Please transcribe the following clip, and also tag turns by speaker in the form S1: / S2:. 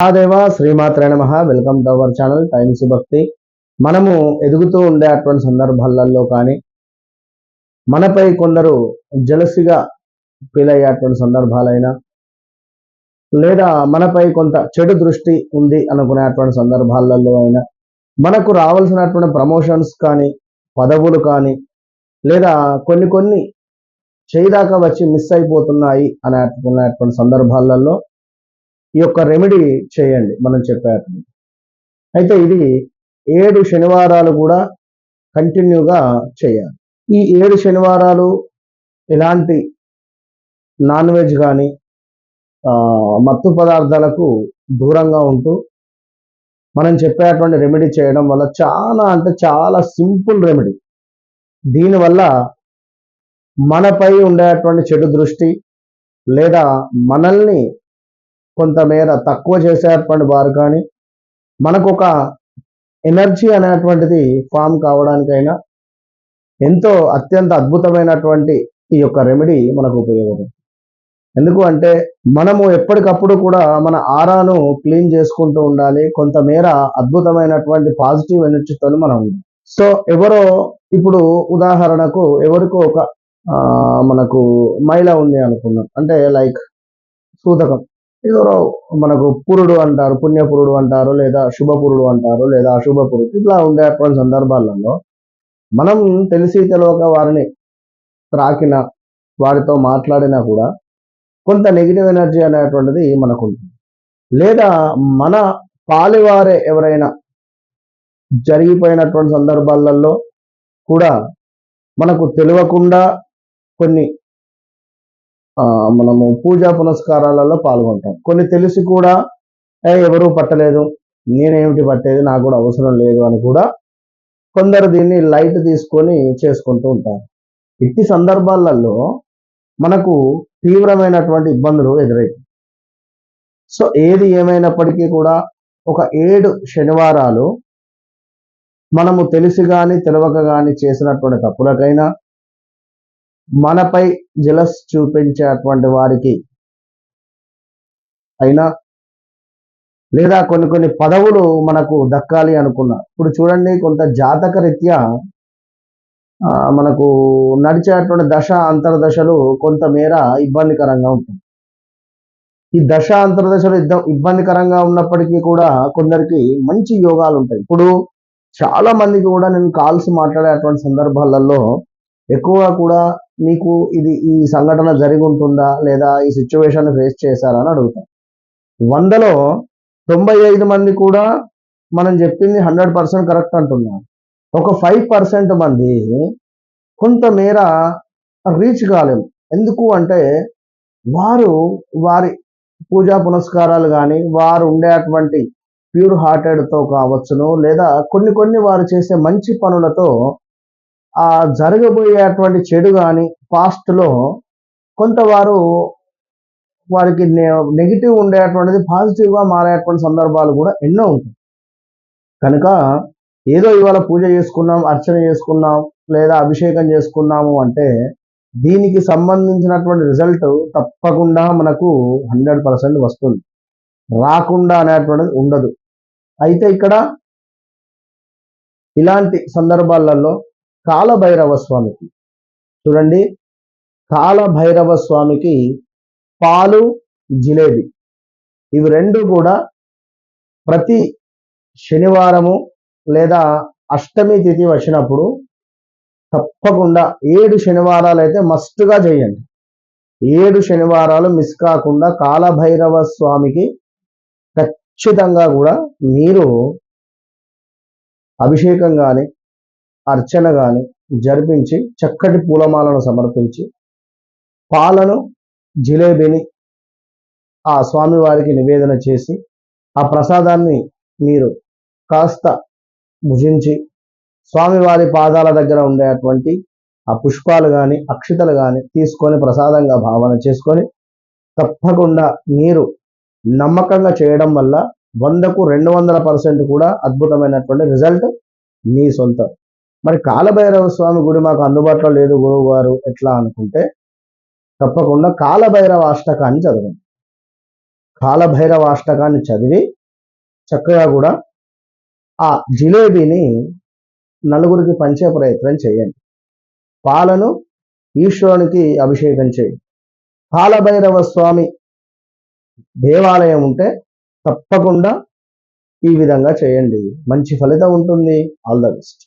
S1: మహాదేవ శ్రీమాత్రే నమ. Welcome to our channel Times Bhakti మనము ఎదుగుతూ ఉండే అటువంటి సందర్భాలలో కానీ మనపై కొందరు జలసిగా ఫీల్ అయ్యేటువంటి సందర్భాలైనా లేదా మనపై కొంత చెడు దృష్టి ఉంది అనుకునేటువంటి సందర్భాలలో అయినా మనకు రావాల్సినటువంటి ప్రమోషన్స్ కానీ పదవులు కానీ లేదా కొన్ని కొన్ని చేయదాకా వచ్చి మిస్ అయిపోతున్నాయి అని అనుకునేటువంటి సందర్భాలలో ఈ యొక్క రెమెడీ చేయండి మనం చెప్పారు అయితే ఇది ఏడు శనివారాలు కూడా కంటిన్యూగా చేయాలి. ఈ ఏడు శనివారాలు ఎలాంటి నాన్ వెజ్ కానీ మత్తు పదార్థాలకు దూరంగా ఉంటూ మనం చెప్పేటువంటి రెమెడీ చేయడం వల్ల చాలా అంటే చాలా సింపుల్ రెమెడీ దీనివల్ల మనపై ఉండేటువంటి చెడు దృష్టి లేదా మనల్ని కొంతమేర తక్కువ చేసేటువంటి వారు కానీ మనకు ఒక ఎనర్జీ అనేటువంటిది ఫామ్ కావడానికైనా ఎంతో అత్యంత అద్భుతమైనటువంటి ఈ యొక్క రెమెడీ మనకు ఉపయోగపడుతుంది. ఎందుకు అంటే మనము ఎప్పటికప్పుడు కూడా మన ఆరాను క్లీన్ చేసుకుంటూ ఉండాలి కొంతమేర అద్భుతమైనటువంటి పాజిటివ్ ఎనర్జీతో మనం ఉండాలి. సో ఎవరో ఇప్పుడు ఉదాహరణకు ఎవరికో ఒక మనకు మైల ఉంది అనుకున్నాం అంటే లైక్ సూతకం ఎవరో మనకు పురుడు అంటారు పుణ్యపురుడు అంటారు లేదా శుభపురుడు అంటారు లేదా అశుభపురుడు ఇట్లా ఉండేటువంటి సందర్భాలలో మనం తెలిసి తెలియక వారిని త్రాకిన వారితో మాట్లాడినా కూడా కొంత నెగిటివ్ ఎనర్జీ అనేటువంటిది మనకు ఉంటుంది లేదా మన పాలివారే ఎవరైనా జరిగిపోయినటువంటి సందర్భాలలో కూడా మనకు తెలియకుండా కొన్ని మనము పూజా పునస్కారాలలో పాల్గొంటాం. కొన్ని తెలిసి కూడా ఎవరూ పట్టలేదు. నేనేమిటి పట్టేది? నాకు కూడా అవసరం లేదు అని కూడా కొందరు దీన్ని లైట్ తీసుకొని చేసుకుంటూ ఉంటారు. ఇట్టి సందర్భాలలో మనకు తీవ్రమైనటువంటి ఇబ్బందులు ఎదురవుతాయి. సో ఏది ఏమైనప్పటికీ కూడా ఒక ఏడు శనివారాలు మనము తెలిసి కానీ తెలవక కానీ చేసినటువంటి తప్పులకైనా మనపై జలస్ చూపించేటువంటి వారికి అయినా లేదా కొన్ని కొన్ని పదవులు మనకు దక్కాలి అనుకున్నా. ఇప్పుడు చూడండి కొంత జాతక రీత్యా మనకు నడిచేటువంటి దశ అంతర్దశలు కొంతమేర ఇబ్బందికరంగా ఉంటుంది. ఈ దశ అంతర్దశలు ఇబ్బందికరంగా ఉన్నప్పటికీ కూడా కొందరికి మంచి యోగాలు ఉంటాయి. ఇప్పుడు చాలా మందికి కూడా నేను కాల్స్ మాట్లాడేటువంటి సందర్భాలలో ఎక్కువగా కూడా మీకు ఇది ఈ సంఘటన జరిగి ఉంటుందా లేదా ఈ సిచ్యువేషన్ ఫేస్ చేశారా అని అడుగుతాం. వందలో తొంభై ఐదు మంది కూడా మనం చెప్పింది హండ్రెడ్ పర్సెంట్ కరెక్ట్ అంటున్నాం ఒక ఫైవ్ పర్సెంట్ మంది కొంతమేర రీచ్ కాలేము. ఎందుకు అంటే వారు వారి పూజా పునస్కారాలు కానీ వారు ఉండేటువంటి ప్యూర్ హార్టెడ్తో కావచ్చును లేదా కొన్ని కొన్ని వారు చేసే మంచి పనులతో ఆ జరగబోయేటువంటి చెడు కానీ పాస్ట్లో కొంతవారు వారికి నెగిటివ్ ఉండేటువంటిది పాజిటివ్గా మారేటువంటి సందర్భాలు కూడా ఎన్నో ఉంటాయి. కనుక ఏదో ఇవాళ పూజ చేసుకున్నాం అర్చన చేసుకున్నాం లేదా అభిషేకం చేసుకున్నాము అంటే దీనికి సంబంధించినటువంటి రిజల్ట్ తప్పకుండా మనకు హండ్రెడ్ పర్సెంట్ వస్తుంది. రాకుండా అనేటువంటిది ఉండదు. అయితే ఇక్కడ ఇలాంటి సందర్భాలలో కాలభైరవ స్వామికి చూడండి కాలభైరవ స్వామికి పాలు జిలేబీ ఇవి రెండు కూడా ప్రతి శనివారము లేదా అష్టమి తిథి వచ్చినప్పుడు తప్పకుండా ఏడు శనివారాలు అయితే మస్తుగా చేయండి. ఏడు శనివారాలు మిస్ కాకుండా కాలభైరవ స్వామికి ఖచ్చితంగా కూడా మీరు అభిషేకం కానీ అర్చన కానీ జరిపించి చక్కటి పూలమాలను సమర్పించి పాలను జిలేబీని ఆ స్వామివారికి నివేదన చేసి ఆ ప్రసాదాన్ని మీరు కాస్త భుజించి స్వామివారి పాదాల దగ్గర ఉండేటువంటి ఆ పుష్పాలు కానీ అక్షితలు కానీ తీసుకొని ప్రసాదంగా భావన చేసుకొని తప్పకుండా మీరు నమ్మకంగా చేయడం వల్ల వందకు రెండు వందల పర్సెంట్ కూడా అద్భుతమైనటువంటి రిజల్ట్ మీ సొంతం. మరి కాలభైరవ స్వామి గుడి మాకు అందుబాటులో లేదు గురువు గారు ఎట్లా అనుకుంటే తప్పకుండా కాలభైరవ అష్టకాన్ని చదవండి. కాలభైరవ అష్టకాన్ని చదివి చక్కగా కూడా ఆ జిలేబీని నలుగురికి పంచే ప్రయత్నం చేయండి. పాలను ఈశ్వరునికి అభిషేకం చేయండి. కాలభైరవ స్వామి దేవాలయం ఉంటే తప్పకుండా ఈ విధంగా చేయండి. మంచి ఫలితం ఉంటుంది. All the best.